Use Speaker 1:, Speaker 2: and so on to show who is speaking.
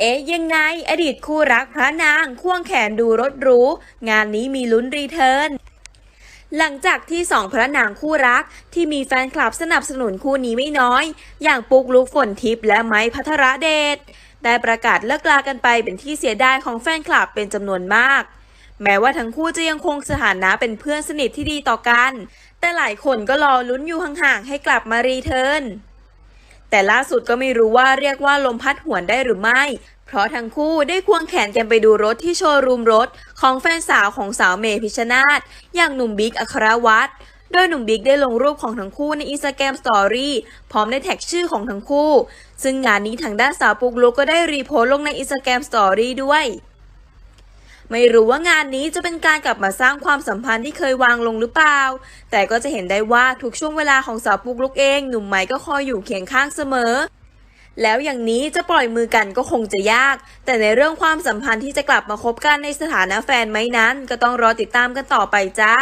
Speaker 1: เอ๊ะยังไง อดีตคู่รักพระนาง ควงแขนดูรถหรู งานนี้มีลุ้นรีเทิร์นหลังจากที่สองพระนางคู่รักที่มีแฟนคลับสนับสนุนคู่นี้ไม่น้อย อย่างปุกลุกฝนทิพย์และไม้พัทรเดชได้ประกาศเลิกลากันไปเป็นที่เสียดายของแฟนคลับเป็นจำนวนมาก แม้ว่าทั้งคู่จะยังคงสถานะเป็นเพื่อนสนิทที่ดีต่อกัน แต่หลายคนก็รอลุ้นอยู่ห่างๆให้กลับมารีเทิร์น แต่ล่าสุดก็ไม่รู้ว่าเรียกว่าลมพัดหวนได้หรือไม่ เพราะทั้งคู่ได้ควงแขนกันไปดูรถที่โชว์รูมรถ ของแฟนสาวของสาวเมย์พิชชนาธอย่างหนุ่มบิ๊กอัครวัตรโดยหนุ่มบิ๊กได้ลงรูปของทั้งคู่ในอินสตาแกรมสตอรี่พร้อมได้แท็กชื่อของทั้งคู่ ซึ่งงานนี้ทางด้านสาวปุกลุกก็ได้รีโพสต์ลงในอินสตาแกรมสตอรี่ด้วย ไม่รู้ว่างานนี้จะเป็นการกลับมาสร้างความสัมพันธ์ที่เคยวางลงหรือเปล่า แต่ก็จะเห็นได้ว่าทุกช่วงเวลาของสาวปุกลุกเองหนุ่มไม้ก็คอยอยู่เคียงข้างเสมอ แล้วอย่างนี้จะปล่อยมือกันก็คงจะยาก แต่ในเรื่องความสัมพันธ์ที่จะกลับมาคบกันในสถานะแฟนไหมนั้น ก็ต้องรอติดตามกันต่อไปจ้า